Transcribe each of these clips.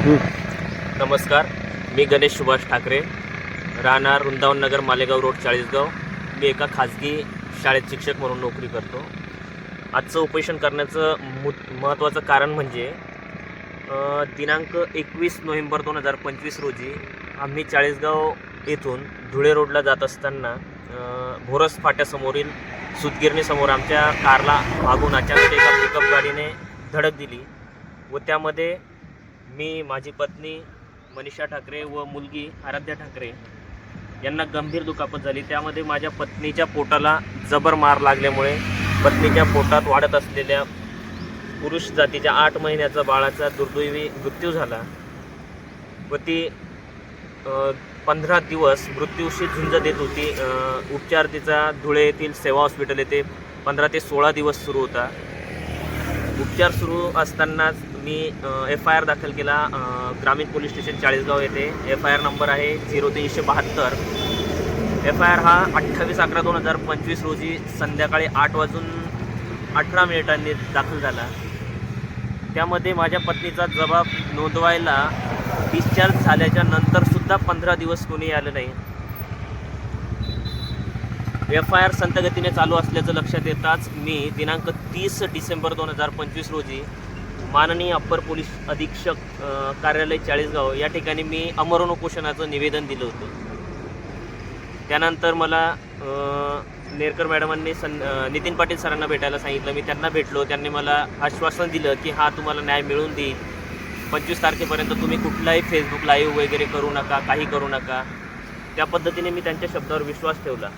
नमस्कार मी गणेश सुभाष ठाकरे राहणार वृंदावन नगर मालेगाव रोड चाळीसगाव. मी एका खाजगी शाळेत शिक्षक म्हणून नोकरी करतो. आजचं उपोषण करण्याचं मु महत्त्वाचं कारण म्हणजे दिनांक एकवीस नोव्हेंबर दोन हजार पंचवीस रोजी आम्ही चाळीसगाव येथून धुळे रोडला जात असताना भोरस फाट्यासमोरील सुतगिरणीसमोर आमच्या कारला मागून अचानक एका पिकअप गाडीने धडक दिली व त्यामध्ये मी माझी पत्नी मनीषा ठाकरे व मुलगी आराध्या ठाकरे यांना गंभीर दुखापत झाली. त्यामध्ये माझ्या पत्नीच्या पोटाला जबर मार लागल्यामुळे पत्नीच्या पोटात वाढत असलेल्या पुरुष जातीच्या आठ महिन्याचा बाळाचा दुर्दैवी मृत्यू झाला व ती पंधरा दिवस मृत्यूशी झुंज देत होती. उपचार तिचा धुळे येथील सेवा हॉस्पिटल येथे पंधरा ते सोळा दिवस सुरू होता. उपचार सुरू असतानाच मी एफ आय आर दाखल केला ग्रामीण पोलीस स्टेशन चाळीसगाव येथे. एफ आय आर नंबर आहे झिरो तीनशे बहात्तर. एफ आय आर हा अठ्ठावीस अकरा दोन हजार पंचवीस रोजी संध्याकाळी आठ वाजून अठरा मिनिटांनी दाखल झाला. त्यामध्ये माझ्या पत्नीचा जबाब नोंदवायला डिस्चार्ज झाल्याच्या नंतरसुद्धा पंधरा दिवस कोणी आलं नाही. एफ आय आर संतगतीने चालू असल्याचं लक्षात येताच मी दिनांक तीस डिसेंबर दोन हजार पंचवीस रोजी माननीय अप्पर पोलीस अधीक्षक कार्यालय चाळीसगाव या ठिकाणी मी अमरण उपोषणाचं निवेदन दिलं होतं. त्यानंतर मला नेरकर मॅडमांनी सन नितीन पाटील सरांना भेटायला सांगितलं. मी त्यांना भेटलो. त्यांनी मला आश्वासन दिलं की हा तुम्हाला न्याय मिळून देईल. पंचवीस तारखेपर्यंत तुम्ही कुठलाही फेसबुक लाईव्ह वगैरे करू नका काही करू नका. त्या पद्धतीने मी त्यांच्या शब्दावर विश्वास ठेवला.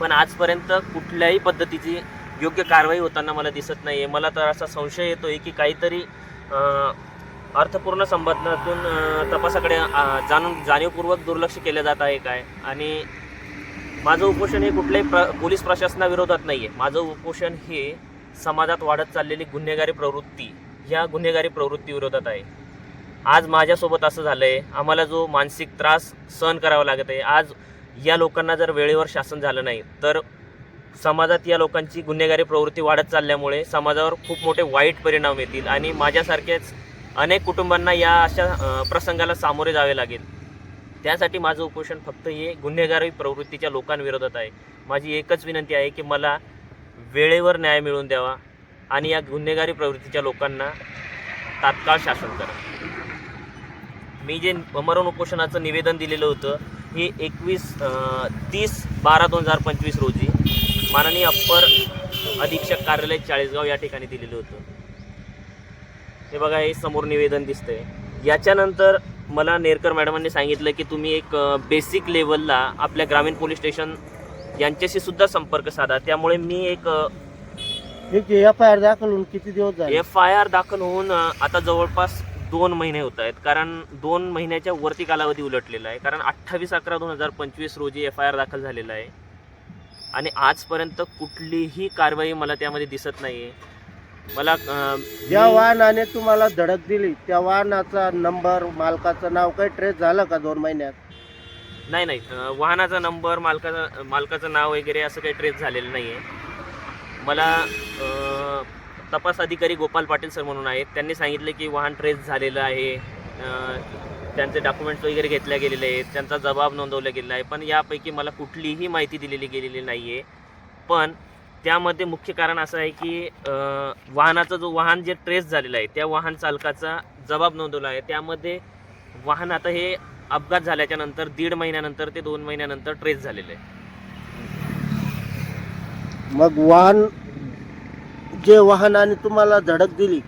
पण आजपर्यंत कुठल्याही पद्धतीची योग्य कारवाई होताना मला दिसत नाही आहे मला तर असा संशय येतो आहे की काहीतरी अर्थपूर्ण संबंधातून तपासाकडे जाणून जाणीवपूर्वक दुर्लक्ष केलं जात आहे काय? आणि माझं उपोषण हे कुठल्याही प्र पोलीस प्रशासनाविरोधात नाही आहे माझं उपोषण हे समाजात वाढत चाललेली गुन्हेगारी प्रवृत्ती ह्या गुन्हेगारी प्रवृत्तीविरोधात आहे. आज माझ्यासोबत असं झालं आहे आम्हाला जो मानसिक त्रास सहन करावा लागत आहे. आज या लोकांना जर वेळेवर शासन झालं नाही तर समाजात या लोकांची गुन्हेगारी प्रवृत्ती वाढत चालल्यामुळे समाजावर खूप मोठे वाईट परिणाम येतील आणि माझ्यासारखेच अनेक कुटुंबांना या अशा प्रसंगाला सामोरे जावे लागेल. त्यासाठी माझं उपोषण फक्त हे गुन्हेगारी प्रवृत्तीच्या लोकांविरोधात आहे. माझी एकच विनंती आहे की मला वेळेवर न्याय मिळवून द्यावा आणि या गुन्हेगारी प्रवृत्तीच्या लोकांना तात्काळ शासन करा. मी जे अमरण उपोषणाचं निवेदन दिलेलं होतं हे एकवीस तीस बारा दोन हजार पंचवीस रोजी माननीय अप्पर अधीक्षक कार्यालय चाळीसगाव या ठिकाणी दिलेलं होतं. हे बघा हे समोर निवेदन दिसतंय. याच्यानंतर मला नेरकर मॅडमांनी सांगितलं की तुम्ही एक बेसिक लेवलला आपल्या ग्रामीण पोलीस स्टेशन यांच्याशी सुद्धा संपर्क साधा. त्यामुळे मी एक एफ आय आर दाखल होऊन किती दिवस झाले? एफ आय आर दाखल होऊन आता जवळपास दोन महिने होत आहेत. कारण दोन महिन्याच्या वरती कालावधी उलटलेला आहे. कारण अठ्ठावीस अकरा दोन हजार पंचवीस रोजी एफ आय आर दाखल झालेला आहे. आणि आजपर्यंत कुठलीही कारवाई मला त्यामध्ये दिसत नाही आहे मला ज्या वाहनाने तुम्हाला धडक दिली. त्या वाहनाचा नंबर मालकाचं नाव काही ट्रेस झालं का दोन महिन्यात? नाही नाही. वाहनाचा नंबर मालकाचा मालकाचं नाव वगैरे असं काही ट्रेस झालेलं नाही आहे मला अ, तपास अधिकारी गोपाल पाटील सर म्हणून आहेत. त्यांनी सांगितलं की वाहन ट्रेस झालेलं आहे. त्यांचे डॉक्युमेंट्स वगैरे घेतल्या गेलेले आहेत त्यांचा जबाब नोंदवला गेलेला आहे. पण यापैकी मला कुठलीही माहिती दिलेली गेलेली नाही आहे पण त्यामध्ये मुख्य कारण असं आहे की वाहनाचा जो वाहन जे ट्रेस झालेलं आहे त्या वाहन चालकाचा जबाब नोंदवला आहे. त्यामध्ये वाहन आता हे अपघात झाल्याच्यानंतर दीड महिन्यानंतर ते दोन महिन्यानंतर ट्रेस झालेलं आहे. मग वाहन जे वाहनाने तुम्हाला धडक दिली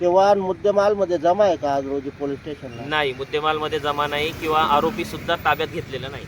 ते वाहन मुद्देमालमध्ये जमा आहे का आज रोजी पोलीस स्टेशनला? नाही मुद्देमालमध्ये जमा नाही किंवा आरोपी सुद्धा ताब्यात घेतलेला नाही.